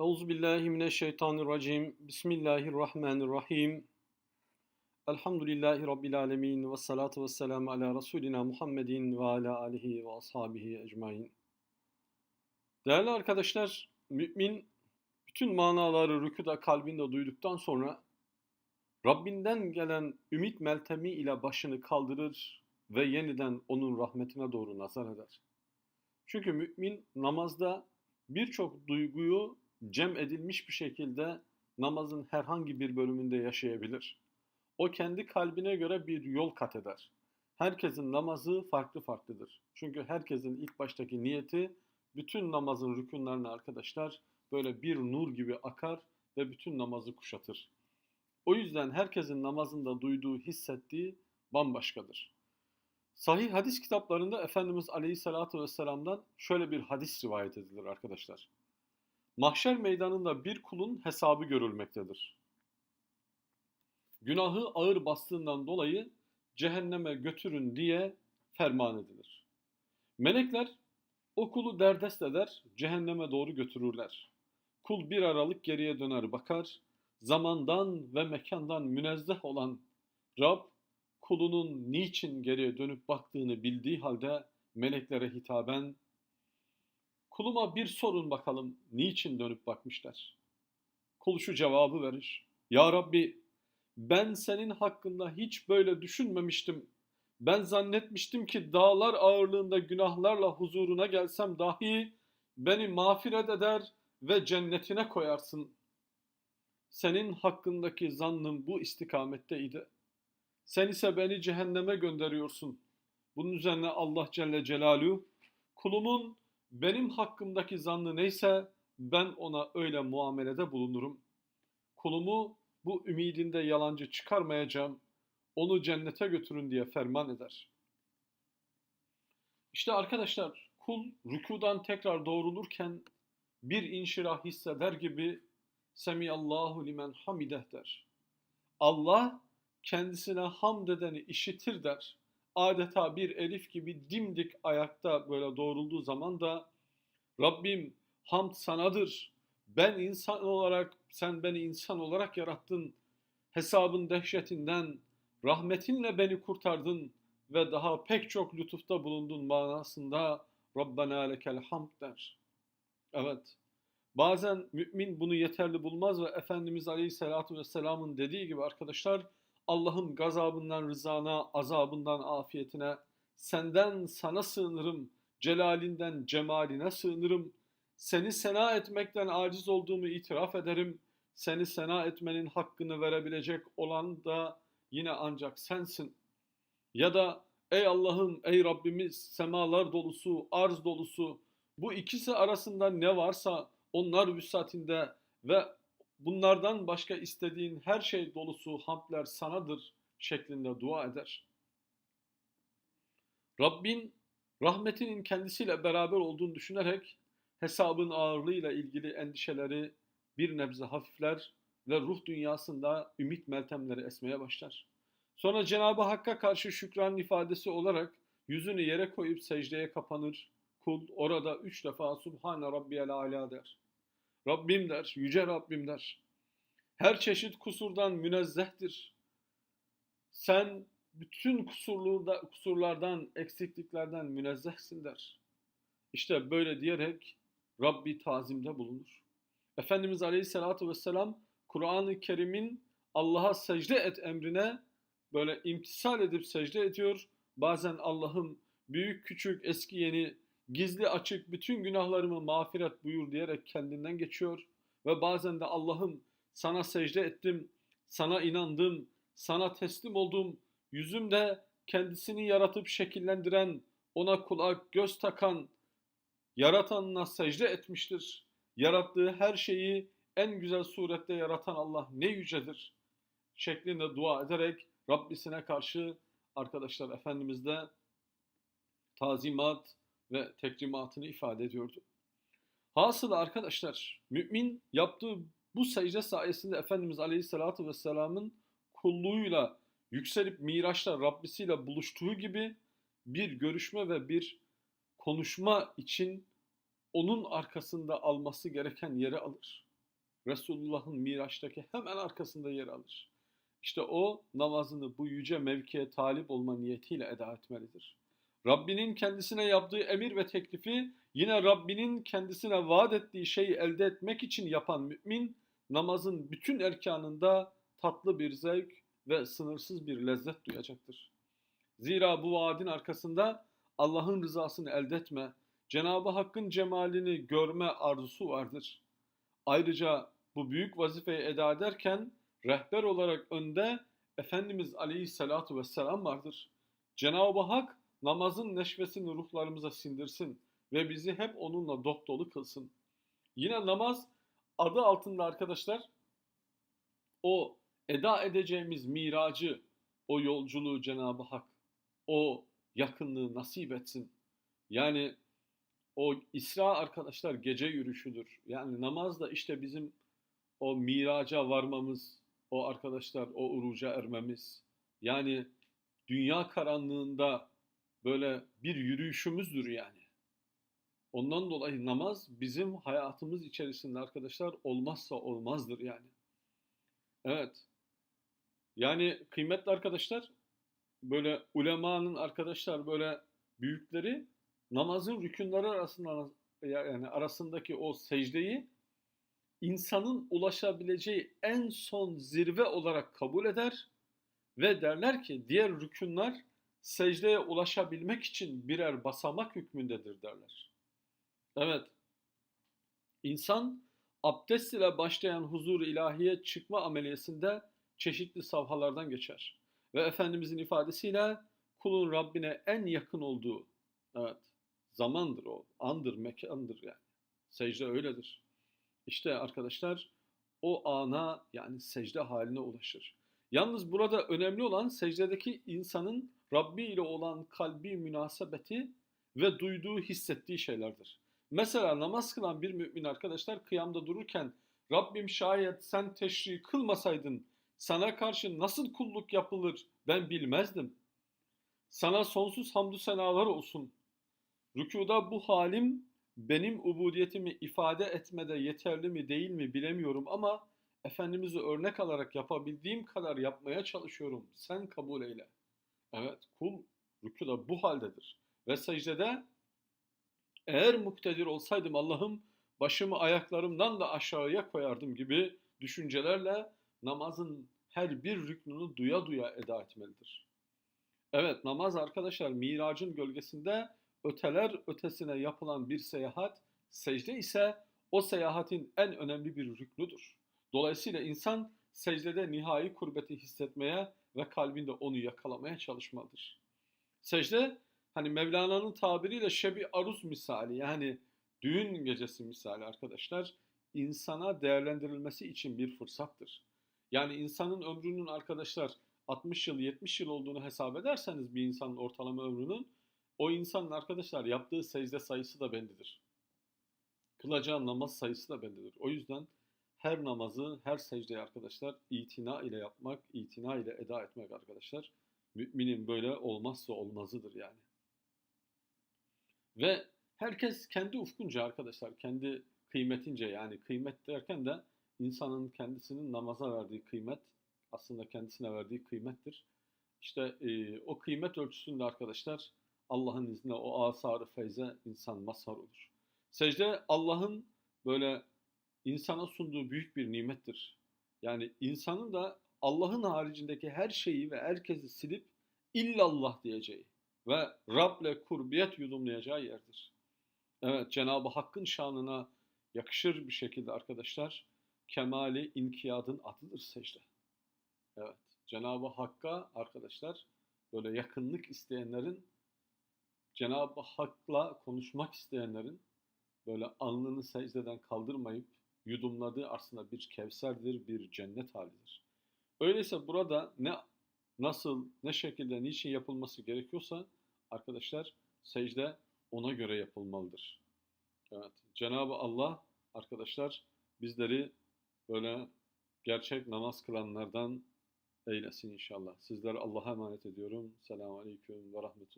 Euzu billahi mineşşeytanirracim. Bismillahirrahmanirrahim. Elhamdülillahi rabbil alamin ve salatu vesselam ala rasulina Muhammedin ve ala alihi ve ashabihi ecmaîn. Değerli arkadaşlar, mümin bütün manaları rükuda kalbinde duyduktan sonra Rabbinden gelen ümit meltemi ile başını kaldırır ve yeniden onun rahmetine doğru nazar eder. Çünkü mümin namazda birçok duyguyu cem edilmiş bir şekilde namazın herhangi bir bölümünde yaşayabilir. O kendi kalbine göre bir yol kat eder. Herkesin namazı farklı farklıdır. Çünkü herkesin ilk baştaki niyeti bütün namazın rükunlarını arkadaşlar böyle bir nur gibi akar ve bütün namazı kuşatır. O yüzden herkesin namazında duyduğu, hissettiği bambaşkadır. Sahih hadis kitaplarında Efendimiz Aleyhisselatü Vesselam'dan şöyle bir hadis rivayet edilir arkadaşlar. Mahşer meydanında bir kulun hesabı görülmektedir. Günahı ağır bastığından dolayı cehenneme götürün diye ferman edilir. Melekler o kulu derdest eder, cehenneme doğru götürürler. Kul bir aralık geriye döner bakar, zamandan ve mekandan münezzeh olan Rab, kulunun niçin geriye dönüp baktığını bildiği halde meleklere hitaben, kuluma bir sorun bakalım niçin dönüp bakmışlar. Kul şu cevabı verir. Ya Rabbi ben senin hakkında hiç böyle düşünmemiştim. Ben zannetmiştim ki dağlar ağırlığında günahlarla huzuruna gelsem dahi beni mağfiret eder ve cennetine koyarsın. Senin hakkındaki zannım bu istikametteydi. Sen ise beni cehenneme gönderiyorsun. Bunun üzerine Allah Celle Celaluhu kulumun benim hakkımdaki zannı neyse ben ona öyle muamelede bulunurum. Kulumu bu ümidinde yalancı çıkarmayacağım. Onu cennete götürün diye ferman eder. İşte arkadaşlar kul rükudan tekrar doğrulurken bir inşirah hisseder gibi Semiyallahu limen hamideh der. Allah kendisine hamd edeni işitir der. Adeta bir elif gibi dimdik ayakta böyle doğrulduğu zaman da Rabbim hamd sanadır. Ben insan olarak, sen beni insan olarak yarattın. Hesabın dehşetinden, rahmetinle beni kurtardın ve daha pek çok lütufta bulundun manasında Rabbena lekel hamd der. Evet, bazen mümin bunu yeterli bulmaz ve Efendimiz Aleyhisselatü Vesselam'ın dediği gibi arkadaşlar, Allah'ın gazabından rızana, azabından afiyetine, senden sana sığınırım, celalinden cemaline sığınırım, seni sena etmekten aciz olduğumu itiraf ederim, seni sena etmenin hakkını verebilecek olan da yine ancak sensin. Ya da ey Allah'ım, ey Rabbimiz, semalar dolusu, arz dolusu, bu ikisi arasında ne varsa onlar vüsatinde ve bunlardan başka istediğin her şey dolusu hamdler sanadır şeklinde dua eder. Rabbin rahmetinin kendisiyle beraber olduğunu düşünerek hesabın ağırlığıyla ilgili endişeleri bir nebze hafifler ve ruh dünyasında ümit meltemleri esmeye başlar. Sonra Cenab-ı Hakk'a karşı şükran ifadesi olarak yüzünü yere koyup secdeye kapanır. Kul orada üç defa Subhane Rabbiyel Ala der. Rabbim der, yüce Rabbim der. Her çeşit kusurdan münezzehtir. Sen bütün kusurlarda, kusurlardan, eksikliklerden münezzehsin der. İşte böyle diyerek Rabbi tazimde bulunur. Efendimiz Aleyhisselatü Vesselam Kur'an-ı Kerim'in Allah'a secde et emrine böyle imtisal edip secde ediyor. Bazen Allah'ım büyük küçük eski yeni gizli açık bütün günahlarımı mağfiret buyur diyerek kendinden geçiyor. Ve bazen de Allah'ım sana secde ettim, sana inandım, sana teslim oldum. Yüzümde kendisini yaratıp şekillendiren, ona kulak göz takan, yaratanına secde etmiştir. Yarattığı her şeyi en güzel surette yaratan Allah ne yücedir şeklinde dua ederek Rabbisine karşı arkadaşlar Efendimiz de tazimat ve tekrimatını ifade ediyordu. Hasılı arkadaşlar mümin yaptığı bu secde sayesinde Efendimiz Aleyhisselatü Vesselam'ın kulluğuyla yükselip Miraç'ta Rabbisiyle buluştuğu gibi bir görüşme ve bir konuşma için onun arkasında alması gereken yeri alır. Resulullah'ın Miraç'taki hemen arkasında yer alır. İşte o namazını bu yüce mevkiye talip olma niyetiyle eda etmelidir. Rabbinin kendisine yaptığı emir ve teklifi yine Rabbinin kendisine vaat ettiği şeyi elde etmek için yapan mümin namazın bütün erkanında tatlı bir zevk ve sınırsız bir lezzet duyacaktır. Zira bu vaadin arkasında Allah'ın rızasını elde etme, Cenab-ı Hakk'ın cemalini görme arzusu vardır. Ayrıca bu büyük vazifeyi eda ederken rehber olarak önde Efendimiz Aleyhisselatü Vesselam vardır. Cenab-ı Hak namazın neşvesini ruhlarımıza sindirsin ve bizi hep onunla dop dolu kılsın. Yine namaz adı altında arkadaşlar o eda edeceğimiz miracı, o yolculuğu Cenab-ı Hak, o yakınlığı nasip etsin. Yani o İsra arkadaşlar gece yürüyüşüdür. Yani namaz da işte bizim o miraca varmamız, o arkadaşlar o uruca ermemiz. Yani dünya karanlığında böyle bir yürüyüşümüzdür yani. Ondan dolayı namaz bizim hayatımız içerisinde arkadaşlar olmazsa olmazdır yani. Evet. Yani kıymetli arkadaşlar böyle ulemanın arkadaşlar böyle büyükleri namazın rükünleri arasında yani arasındaki o secdeyi insanın ulaşabileceği en son zirve olarak kabul eder ve derler ki diğer rükünler secdeye ulaşabilmek için birer basamak hükmündedir derler. Evet. İnsan abdest ile başlayan huzur ilahiye çıkma ameliyesinde çeşitli savhalardan geçer. Ve Efendimizin ifadesiyle kulun Rabbine en yakın olduğu evet zamandır o, andır, mekandır yani. Secde öyledir. İşte arkadaşlar o ana yani secde haline ulaşır. Yalnız burada önemli olan secdedeki insanın Rabbi ile olan kalbi münasebeti ve duyduğu, hissettiği şeylerdir. Mesela namaz kılan bir mümin arkadaşlar kıyamda dururken Rabbim şayet sen teşri kılmasaydın sana karşı nasıl kulluk yapılır ben bilmezdim. Sana sonsuz hamdü senalar olsun. Rükuda bu halim benim ubudiyetimi ifade etmede yeterli mi değil mi bilemiyorum ama Efendimiz'i örnek alarak yapabildiğim kadar yapmaya çalışıyorum. Sen kabul eyle. Evet kul rükuda bu haldedir. Ve secdede eğer muktedir olsaydım Allah'ım başımı ayaklarımdan da aşağıya koyardım gibi düşüncelerle namazın her bir rüknünü duya duya eda etmelidir. Evet namaz arkadaşlar miracın gölgesinde öteler ötesine yapılan bir seyahat, secde ise o seyahatin en önemli bir rüknüdür. Dolayısıyla insan secdede nihai kurbeti hissetmeye ve kalbinde onu yakalamaya çalışmalıdır. Secde hani Mevlana'nın tabiriyle şebi aruz misali yani düğün gecesi misali arkadaşlar insana değerlendirilmesi için bir fırsattır. Yani insanın ömrünün arkadaşlar 60 yıl 70 yıl olduğunu hesap ederseniz bir insanın ortalama ömrünün o insanın arkadaşlar yaptığı secde sayısı da bendedir. Kılacağı namaz sayısı da bendedir. O yüzden her namazı, her secdeyi arkadaşlar itina ile yapmak, itina ile eda etmek arkadaşlar müminin böyle olmazsa olmazıdır yani. Ve herkes kendi ufkunca arkadaşlar, kendi kıymetince yani kıymet derken de insanın kendisinin namaza verdiği kıymet aslında kendisine verdiği kıymettir. İşte e, o kıymet ölçüsünde arkadaşlar Allah'ın izniyle o asarı feyze insan mazhar olur. Secde Allah'ın böyle insana sunduğu büyük bir nimettir. Yani insanın da Allah'ın haricindeki her şeyi ve herkesi silip illallah diyeceği ve Rab'le kurbiyet yudumlayacağı yerdir. Evet Cenab-ı Hakk'ın şanına yakışır bir şekilde arkadaşlar kemali inkiyadın adıdır secde. Evet Cenab-ı Hakk'a arkadaşlar böyle yakınlık isteyenlerin Cenab-ı Hak'la konuşmak isteyenlerin böyle alnını secdeden kaldırmayıp yudumladığı aslında bir kevserdir, bir cennet halidir. Öyleyse burada ne nasıl, ne şekilde, niçin yapılması gerekiyorsa arkadaşlar secde ona göre yapılmalıdır. Evet, Cenab-ı Allah arkadaşlar bizleri böyle gerçek namaz kılanlardan eylesin inşallah. Sizleri Allah'a emanet ediyorum. Selamun Aleyküm ve Rahmetullah.